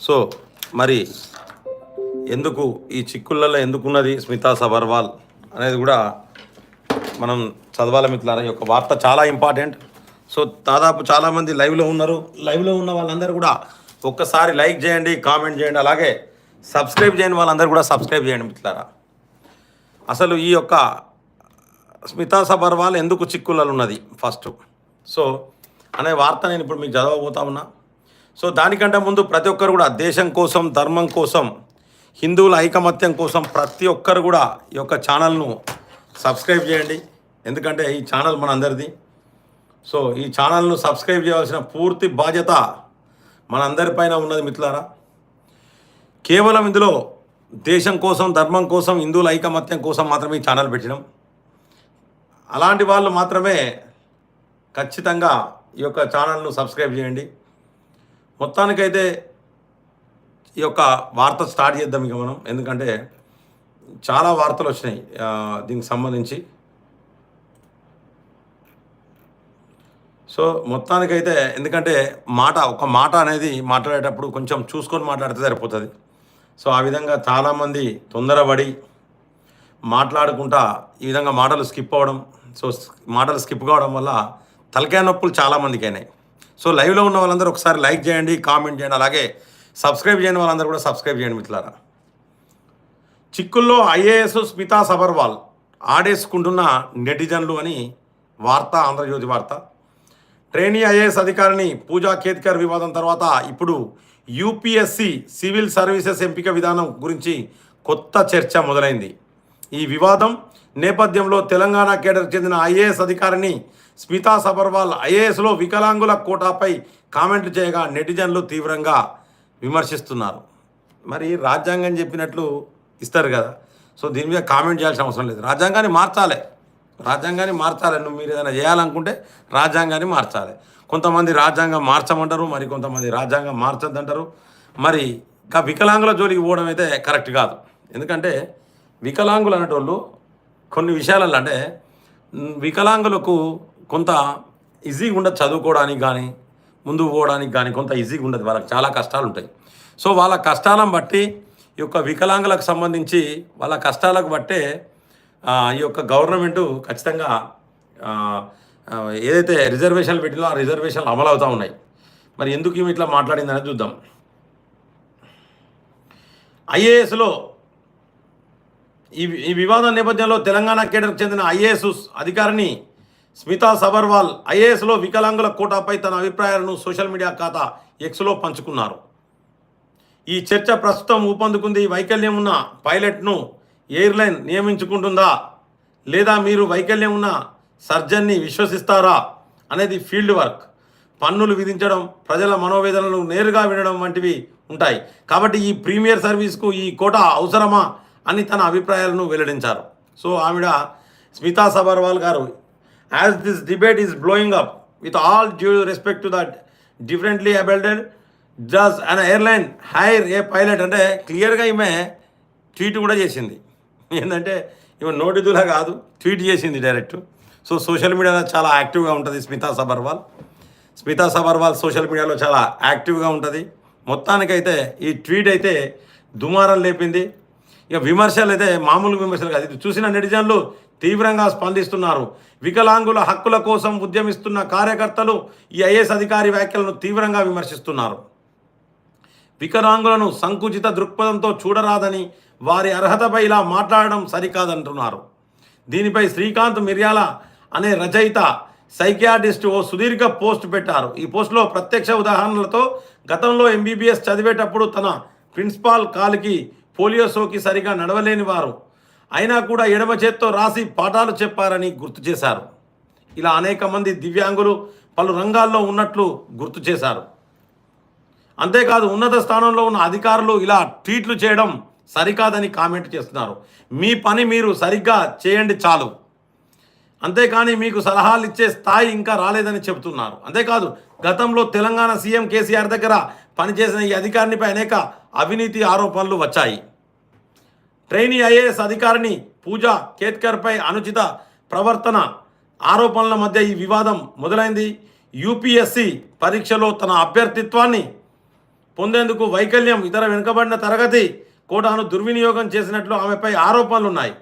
So మరి ఎందుకు ఈ చిక్కులలో ఎందుకున్నది స్మితా సబర్వాల్ అనేది కూడా మనం చదవాలి మిత్రులారా. ఈ యొక్క వార్త చాలా ఇంపార్టెంట్. సో దాదాపు చాలామంది లైవ్లో ఉన్నారు. లైవ్లో ఉన్న వాళ్ళందరూ కూడా ఒక్కసారి లైక్ చేయండి కామెంట్ చేయండి అలాగే సబ్స్క్రైబ్ చేయని వాళ్ళందరూ కూడా సబ్స్క్రైబ్ చేయండి మిత్రులారా. అసలు ఈ యొక్క స్మితా సబర్వాల్ ఎందుకు చిక్కులలో ఉన్నది ఫస్ట్? సో అనే వార్త నేను ఇప్పుడు మీకు చదవబోతా ఉన్నా. సో దానికంటే ముందు ప్రతి ఒక్కరు కూడా దేశం కోసం ధర్మం కోసం హిందువుల ఐకమత్యం కోసం ప్రతి ఒక్కరు కూడా ఈ యొక్క ఛానల్ను సబ్స్క్రైబ్ చేయండి. ఎందుకంటే ఈ ఛానల్ మన అందరిది సో ఈ ఛానల్ను సబ్స్క్రైబ్ చేయాల్సిన పూర్తి బాధ్యత మనందరిపైన ఉన్నది మిత్రులారా. కేవలం ఇందులో దేశం కోసం ధర్మం కోసం హిందువుల ఐకమత్యం కోసం మాత్రమే ఈ ఛానల్ పెట్టినాం. అలాంటి వాళ్ళు మాత్రమే ఖచ్చితంగా ఈ యొక్క ఛానల్ను సబ్స్క్రైబ్ చేయండి. మొత్తానికైతే ఈ యొక్క వార్త స్టార్ట్ చేద్దాం ఇక మనం. ఎందుకంటే చాలా వార్తలు వచ్చినాయి దీనికి సంబంధించి. సో మొత్తానికైతే ఎందుకంటే మాట ఒక మాట అనేది మాట్లాడేటప్పుడు కొంచెం చూసుకొని మాట్లాడితే సరిపోతుంది. సో ఆ విధంగా చాలామంది తొందరపడి మాట్లాడుకుంటా ఈ విధంగా మాటలు స్కిప్ అవ్వడం సో మాటలు స్కిప్ కావడం వల్ల తలకాయ నొప్పులు చాలామందికి అయినాయి. సో లైవ్లో ఉన్న వాళ్ళందరూ ఒకసారి లైక్ చేయండి కామెంట్ చేయండి అలాగే సబ్స్క్రైబ్ చేయని వాళ్ళందరూ కూడా సబ్స్క్రైబ్ చేయండి మిత్రులారా. చిక్కుల్లో ఐఏఎస్ స్మితా సబర్వాల్ ఆడేసుకుంటున్న నెటిజన్లు అని వార్త ఆంధ్రజ్యోతి వార్త. ట్రైనీ ఐఏఎస్ అధికారిని పూజా కేత్కర్ వివాదం తర్వాత ఇప్పుడు యూపీఎస్సి సివిల్ సర్వీసెస్ ఎంపిక విధానం గురించి కొత్త చర్చ మొదలైంది. ఈ వివాదం నేపథ్యంలో తెలంగాణ కేడర్కి చెందిన ఐఏఎస్ అధికారిని స్మితా సబర్వాల్ ఐఏఎస్లో వికలాంగుల కోటాపై కామెంట్లు చేయగా నెటిజన్లు తీవ్రంగా విమర్శిస్తున్నారు. మరి రాజ్యాంగం చెప్పినట్లు ఇస్తారు కదా. సో దీని మీద కామెంట్ చేయాల్సిన అవసరం లేదు. రాజ్యాంగాన్ని మార్చాలి. రాజ్యాంగాన్ని మార్చాలి. నువ్వు మీరు ఏదైనా చేయాలనుకుంటే రాజ్యాంగాన్ని మార్చాలి. కొంతమంది రాజ్యాంగం మార్చమంటారు మరి కొంతమంది రాజ్యాంగం మార్చద్దంటారు. మరి ఇంకా వికలాంగుల జోలికి పోవడం అయితే కరెక్ట్ కాదు. ఎందుకంటే వికలాంగులు అనేటోళ్ళు కొన్ని విషయాలలో అంటే వికలాంగులకు కొంత ఈజీగా ఉండదు చదువుకోవడానికి కానీ ముందుకు పోవడానికి కానీ కొంత ఈజీగా ఉండదు. వాళ్ళకి చాలా కష్టాలు ఉంటాయి. సో వాళ్ళ కష్టాలను బట్టి ఈ యొక్క వికలాంగులకు సంబంధించి వాళ్ళ కష్టాలకు బట్టే ఈ యొక్క గవర్నమెంట్ ఖచ్చితంగా ఏదైతే రిజర్వేషన్లు పెట్టినో ఆ రిజర్వేషన్లు అమలు అవుతూ ఉన్నాయి. మరి ఎందుకు ఈమె ఇట్లా మాట్లాడిందని చూద్దాం. ఐఏఎస్లో ఈ ఈ వివాదం నేపథ్యంలో తెలంగాణ కేడర్కు చెందిన ఐఏఎస్ అధికారిని స్మితా సబర్వాల్ ఐఏఎస్లో వికలాంగుల కోటాపై తన అభిప్రాయాలను సోషల్ మీడియా ఖాతా ఎక్స్లో పంచుకున్నారు. ఈ చర్చ ప్రస్తుతం ఊపందుకుంది వైకల్యం ఉన్న పైలట్ను ఎయిర్లైన్ నియమించుకుంటుందా? లేదా మీరు వైకల్యం ఉన్న సర్జన్ని విశ్వసిస్తారా? అనేది ఫీల్డ్ వర్క్. పన్నులు విధించడం ప్రజల మనోవేదనలు నేరుగా వినడం వంటివి ఉంటాయి. కాబట్టి ఈ ప్రీమియర్ సర్వీస్కు ఈ కోట అవసరమా? అని తన అభిప్రాయాలను వెల్లడించారు. సో ఆవిడ స్మితా సబర్వాల్ గారు as this debate is blowing up with all due respect to that differently abled does an airline hire a pilot? అంటే క్లియర్గా ఈమె ట్వీట్ కూడా చేసింది. ఏంటంటే ఈమె నోటిదులా కాదు ట్వీట్ చేసింది డైరెక్ట్ సో సోషల్ మీడియాలో చాలా యాక్టివ్గా ఉంటుంది స్మితా సబర్వాల్ స్మితా సబర్వాల్ సోషల్ మీడియాలో చాలా యాక్టివ్గా ఉంటుంది. మొత్తానికైతే ఈ ట్వీట్ అయితే దుమారం లేపింది. ఇక విమర్శలు అయితే మామూలు విమర్శలు కాదు. ఇది చూసిన నెటిజన్లు తీవ్రంగా స్పందిస్తున్నారు. వికలాంగుల హక్కుల కోసం ఉద్యమిస్తున్న కార్యకర్తలు ఈ ఐఏఎస్ అధికారి వ్యాఖ్యలను తీవ్రంగా విమర్శిస్తున్నారు. వికలాంగులను సంకుచిత దృక్పథంతో చూడరాదని వారి అర్హతపై ఇలా మాట్లాడడం సరికాదంటున్నారు. దీనిపై శ్రీకాంత్ మిర్యాల అనే రచయిత సైకియాటిస్ట్ ఓ సుదీర్ఘ పోస్ట్ పెట్టారు. ఈ పోస్ట్లో ప్రత్యక్ష ఉదాహరణలతో గతంలో ఎంబీబీఎస్ చదివేటప్పుడు తన ప్రిన్సిపాల్ కాలికి పోలియో సోకి సరిగా నడవలేని వారు. అయినా కూడా ఎడమ చేత్తో రాసి పాఠాలు చెప్పారని గుర్తు చేశారు. ఇలా అనేక మంది దివ్యాంగులు పలు రంగాల్లో ఉన్నట్లు గుర్తు చేశారు. అంతేకాదు ఉన్నత స్థానంలో ఉన్న అధికారులు ఇలా ట్వీట్లు చేయడం సరికాదని కామెంట్ చేస్తున్నారు. మీ పని మీరు సరిగ్గా చేయండి చాలు. అంతేకాని మీకు సలహాలు ఇచ్చే స్థాయి ఇంకా రాలేదని చెబుతున్నారు. అంతేకాదు గతంలో తెలంగాణ సీఎం కేసీఆర్ దగ్గర పనిచేసిన ఈ అధికారినిపై అనేక అవినీతి ఆరోపణలు వచ్చాయి. ట్రైనీ ఐఏఎస్ అధికారిని పూజా కేత్కర్పై అనుచిత ప్రవర్తన ఆరోపణల మధ్య ఈ వివాదం మొదలైంది. యూపీఎస్సి పరీక్షలో తన అభ్యర్థిత్వాన్ని పొందేందుకు వైకల్యం ఇతర వెనుకబడిన తరగతి కోటాను దుర్వినియోగం చేసినట్లు ఆమెపై ఆరోపణలు ఉన్నాయి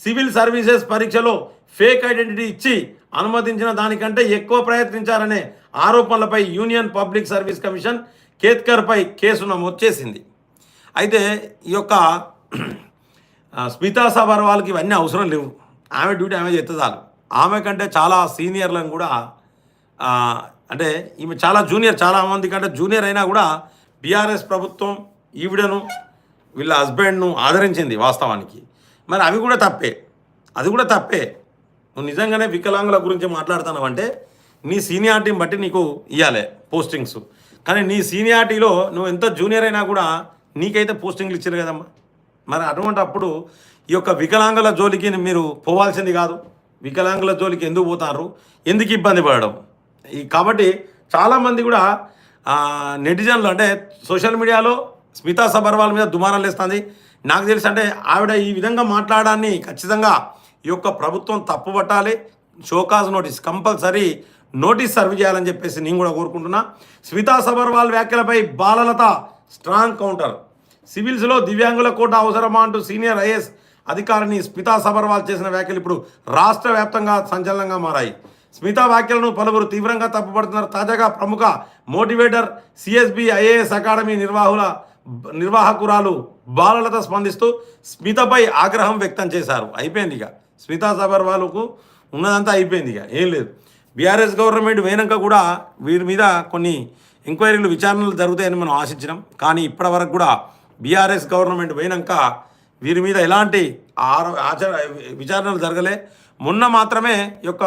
సివిల్ సర్వీసెస్ పరీక్షలో ఫేక్ ఐడెంటిటీ ఇచ్చి అనుమతించిన దానికంటే ఎక్కువ ప్రయత్నించారనే ఆరోపణలపై యూనియన్ పబ్లిక్ సర్వీస్ కమిషన్ కేత్కర్పై కేసు నమోదు చేసింది. అయితే ఈ యొక్క స్మితా సబర్వాల్కి ఇవన్నీ అవసరం లేవు. ఆమె డ్యూటీ ఆమె చేస్తే చాలు. ఆమె కంటే చాలా సీనియర్లను కూడా అంటే ఈమె చాలా జూనియర్ చాలా మంది కంటే జూనియర్ అయినా కూడా బీఆర్ఎస్ ప్రభుత్వం ఈవిడను వీళ్ళ హస్బెండ్ను ఆదరించింది వాస్తవానికి. మరి అవి కూడా తప్పే. అది కూడా తప్పే. నువ్వు నిజంగానే వికలాంగుల గురించి మాట్లాడుతున్నావు అంటే నీ సీనియారిటీని బట్టి నీకు ఇవ్వాలి పోస్టింగ్స్. కానీ నీ సీనియారిటీలో నువ్వు ఎంత జూనియర్ అయినా కూడా నీకైతే పోస్టింగ్లు ఇచ్చారు కదమ్మా. మరి అటువంటి అప్పుడు ఈ యొక్క వికలాంగుల జోలికి మీరు పోవాల్సింది కాదు. వికలాంగుల జోలికి ఎందుకు పోతారు? ఎందుకు ఇబ్బంది పడడం? ఈ కాబట్టి చాలామంది కూడా నెటిజన్లు అంటే సోషల్ మీడియాలో స్మితా సబర్వాల్ మీద దుమారాలు వేస్తుంది. నాకు తెలిసి అంటే ఆవిడ ఈ విధంగా మాట్లాడాన్ని ఖచ్చితంగా ఈ యొక్క ప్రభుత్వం తప్పుపట్టాలి. Show cause notice compulsory notice serve చేయాలని చెప్పేసి నేను కూడా కోరుకుంటున్నా. స్మితా సబర్వాల్ వ్యాఖ్యలపై బాలలత స్ట్రాంగ్ కౌంటర్. సివిల్స్లో దివ్యాంగుల కోట అవసరమా అంటూ సీనియర్ ఐఏఎస్ అధికారిని స్మితా సబర్వాల్ చేసిన వ్యాఖ్యలు ఇప్పుడు రాష్ట్ర వ్యాప్తంగా సంచలనంగా మారాయి. స్మితా వ్యాఖ్యలను పలువురు తీవ్రంగా తప్పుపడుతున్నారు. తాజాగా ప్రముఖ మోటివేటర్ సిఎస్బి ఐఏఎస్ అకాడమీ నిర్వాహుల నిర్వాహకురాలు బాలలత స్పందిస్తూ స్మితపై ఆగ్రహం వ్యక్తం చేశారు. అయిపోయింది ఇక. స్మితా సబర్వాల్కు ఉన్నదంతా అయిపోయింది ఇక ఏం లేదు. బీఆర్ఎస్ గవర్నమెంట్ పోయినాక కూడా వీరి మీద కొన్ని ఎంక్వైరీలు విచారణలు జరుగుతాయని మనం ఆశించినాం. కానీ ఇప్పటివరకు కూడా బీఆర్ఎస్ గవర్నమెంట్ పోయినాక వీరి మీద ఎలాంటి ఆరో ఆచర విచారణలు జరగలే. మొన్న మాత్రమే యొక్క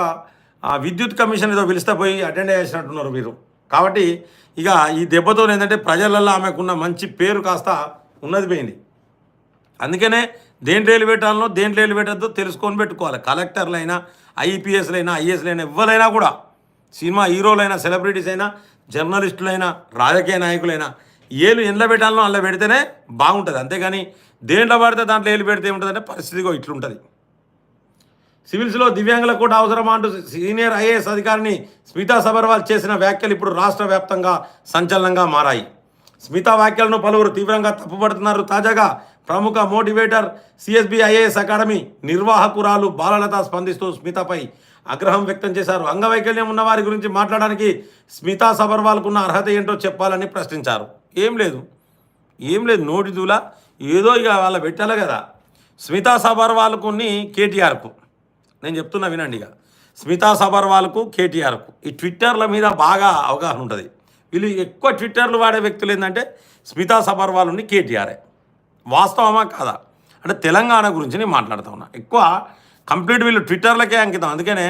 విద్యుత్ కమిషన్ ఏదో పిలిస్తే పోయి అటెండ్ చేసినట్టున్నారు వీరు. కాబట్టి ఇక ఈ దెబ్బతో ఏంటంటే ప్రజలలో ఆమెకున్న మంచి పేరు కాస్త ఉన్నది పోయింది. అందుకనే దేంట్లో వెళ్ళి పెట్టాలనో దేంట్లో వెళ్ళి పెట్టద్దో తెలుసుకొని పెట్టుకోవాలి. కలెక్టర్లైనా ఐపీఎస్లైనా ఐఏఎస్లైనా ఎవరైనా కూడా సినిమా హీరోలైనా సెలబ్రిటీస్ అయినా జర్నలిస్టులైనా రాజకీయ నాయకులైనా ఏలు ఎండ్ల పెట్టాలనో అలా పెడితేనే బాగుంటుంది. అంతేగాని దేంట్లో పడితే దాంట్లో ఏలు పెడితే ఏముంటుందంటే పరిస్థితిగా ఇట్లుంటుంది. సివిల్స్లో దివ్యాంగులకు కూడా అవసరమా అంటూ సీనియర్ ఐఏఎస్ అధికారిని స్మితా సబర్వాల్ చేసిన వ్యాఖ్యలు ఇప్పుడు రాష్ట్ర వ్యాప్తంగా సంచలనంగా మారాయి. స్మితా వ్యాఖ్యలను పలువురు తీవ్రంగా తప్పుపడుతున్నారు. తాజాగా ప్రముఖ మోటివేటర్ సిఎస్బి ఐఏఎస్ అకాడమీ నిర్వాహకురాలు బాలలత స్పందిస్తూ స్మితపై ఆగ్రహం వ్యక్తం చేశారు. అంగవైకల్యం ఉన్న వారి గురించి మాట్లాడడానికి స్మితా సబర్వాల్కు ఉన్న అర్హత ఏంటో చెప్పాలని ప్రశ్నించారు. ఏం లేదు. ఏం లేదు. నోటి దూల. ఏదో ఇక వాళ్ళ పెట్టాలి కదా. స్మితా సబర్వాల్కుని కేటీఆర్కు. నేను చెప్తున్నా వినండి ఇక. స్మితా సబర్వాల్కు కేటీఆర్కు. ఈ ట్విట్టర్ల మీద బాగా అవగాహన ఉంటుంది. వీళ్ళు ఎక్కువ ట్విట్టర్లు వాడే వ్యక్తులు ఏంటంటే స్మితా సబర్వాల్ ఉంది కేటీఆర్ఏ వాస్తవమా కాదా? అంటే తెలంగాణ గురించి నేను మాట్లాడుతూ ఉన్నా. ఎక్కువ కంప్లీట్ వీళ్ళు ట్విట్టర్లకే అంకితం. అందుకనే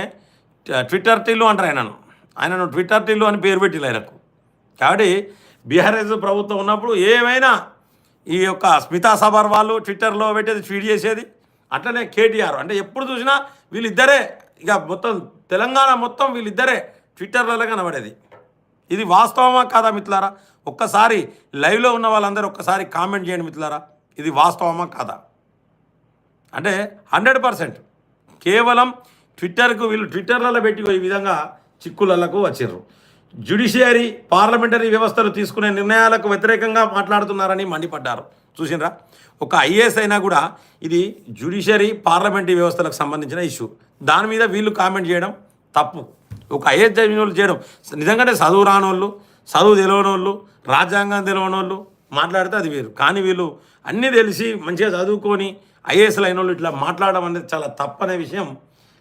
ట్విట్టర్ టిల్లు అంటారు ఆయనను. ఆయనను ట్విట్టర్ టిల్లు అని పేరు పెట్టిల్లు ఆయనకు. కాబట్టి బీఆర్ఎస్ ప్రభుత్వం ఉన్నప్పుడు ఏమైనా ఈ యొక్క స్మితా సబర్ వాళ్ళు ట్విట్టర్లో పెట్టేది ట్వీట్ చేసేది అట్లనే కేటీఆర్. అంటే ఎప్పుడు చూసినా వీళ్ళిద్దరే. ఇక మొత్తం తెలంగాణ మొత్తం వీళ్ళిద్దరే. ట్విట్టర్లలో కనబడేది. ఇది వాస్తవమా కాదా మిత్రులారా? ఒక్కసారి లైవ్లో ఉన్న వాళ్ళందరూ ఒక్కసారి కామెంట్ చేయండి మిత్రులారా. ఇది వాస్తవమా కాదా? అంటే హండ్రెడ్ పర్సెంట్ కేవలం ట్విట్టర్కు వీళ్ళు ట్విట్టర్లలో పెట్టి ఈ విధంగా చిక్కులకు వచ్చిర్రు. జ్యుడిషియరీ పార్లమెంటరీ వ్యవస్థలు తీసుకునే నిర్ణయాలకు వ్యతిరేకంగా మాట్లాడుతున్నారని మండిపడ్డారు. చూసినరా? ఒక ఐఏఎస్ అయినా కూడా ఇది జ్యుడిషియరీ పార్లమెంటరీ వ్యవస్థలకు సంబంధించిన ఇష్యూ దాని మీద వీళ్ళు కామెంట్ చేయడం తప్పు. ఒక ఐఏఎస్ చదివిన వాళ్ళు చేయడం. నిజంగానే చదువు రానోళ్ళు చదువు తెలియని వాళ్ళు రాజ్యాంగం తెలియని వాళ్ళు మాట్లాడితే అది వేరు. కానీ వీళ్ళు అన్నీ తెలిసి మంచిగా చదువుకొని ఐఏఎస్లు అయిన వాళ్ళు ఇట్లా మాట్లాడడం అనేది చాలా తప్పనే విషయం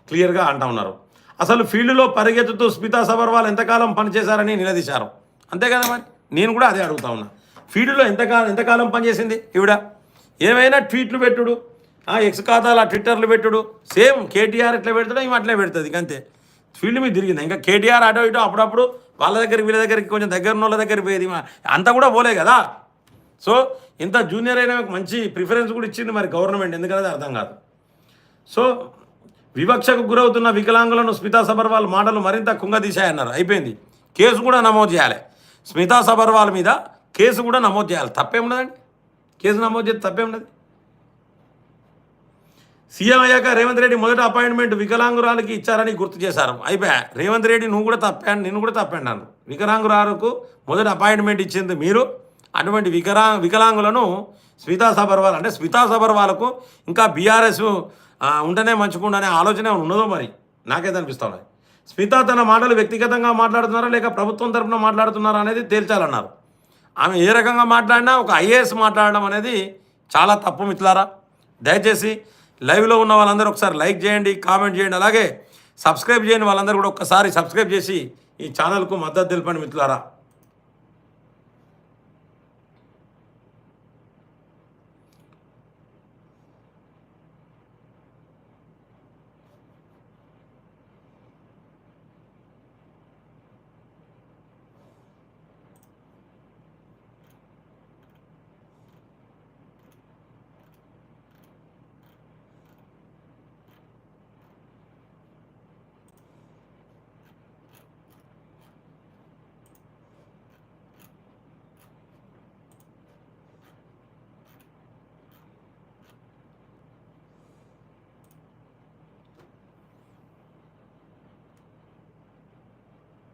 క్లియర్గా అంటా ఉన్నారు. అసలు ఫీల్డ్లో పరిగెత్తుతూ స్మితా సబర్వాల్ ఎంతకాలం పనిచేశారని నిలదీశారు? అంతే కదా మరి? నేను కూడా అదే అడుగుతా ఉన్నా. ఫీల్డ్లో ఎంతకాలం ఎంతకాలం పనిచేసింది ఈవిడ? ఏమైనా ట్వీట్లు పెట్టుడు? ఆ ఎక్స్ ఖాతాలు ఆ ట్విట్టర్లు పెట్టుడు? సేమ్ కేటీఆర్ ఎట్లా పెడతాడో ఇవి అట్లే పెడుతుంది ఇంక అంతే. ఫీల్డ్ మీద తిరిగింది. ఇంకా కేటీఆర్ అటో ఇటో అప్పుడప్పుడు వాళ్ళ దగ్గరికి వీళ్ళ దగ్గరికి కొంచెం దగ్గర ఉన్న వాళ్ళ దగ్గర పోయేది అంతా కూడా పోలే కదా. సో ఇంత జూనియర్ అయినా మంచి ప్రిఫరెన్స్ కూడా ఇచ్చింది మరి గవర్నమెంట్. ఎందుకనేది అర్థం కాదు. సో వివక్షకు గురవుతున్న వికలాంగులను స్మితా సబర్వాల్ మాటలు మరింత కుంగదీశాయన్నారు. అయిపోయింది. కేసు కూడా నమోదు చేయాలి. స్మితా సబర్వాల్ మీద కేసు కూడా నమోదు చేయాలి. తప్పేమున్నదండి కేసు నమోదు చేస్తే తప్పేమున్నది సీఎం అయ్యాక రేవంత్ రెడ్డి మొదటి అపాయింట్మెంట్ వికలాంగురాలకి ఇచ్చారని గుర్తు చేశారు. అయిపోయా. రేవంత్ రెడ్డి నువ్వు కూడా తప్పాను నిన్ను కూడా తప్పాను వికలాంగురాలకు మొదటి అపాయింట్మెంట్ ఇచ్చింది మీరు. అటువంటి వికరా వికలాంగులను స్మితా సబర్వాల్ అంటే స్మితా సబర్వాలకు ఇంకా బీఆర్ఎస్ ఉంటేనే మంచుకుండా అనే ఆలోచన ఉన్నదో మరి? నాకైతే అనిపిస్తా ఉన్నది. స్మిత తన మాటలు వ్యక్తిగతంగా మాట్లాడుతున్నారా లేక ప్రభుత్వం తరపున మాట్లాడుతున్నారా అనేది తేల్చాలన్నారు. ఆమె ఏ రకంగా మాట్లాడినా ఒక ఐఏఎస్ మాట్లాడడం అనేది చాలా తప్పు మిత్రులారా. దయచేసి లైవ్లో ఉన్న వాళ్ళందరూ ఒకసారి లైక్ చేయండి కామెంట్ చేయండి అలాగే సబ్స్క్రైబ్ చేయండి వాళ్ళందరూ కూడా ఒక్కసారి సబ్స్క్రైబ్ చేసి ఈ ఛానల్కు మద్దతు తెలపండి మిత్రులారా.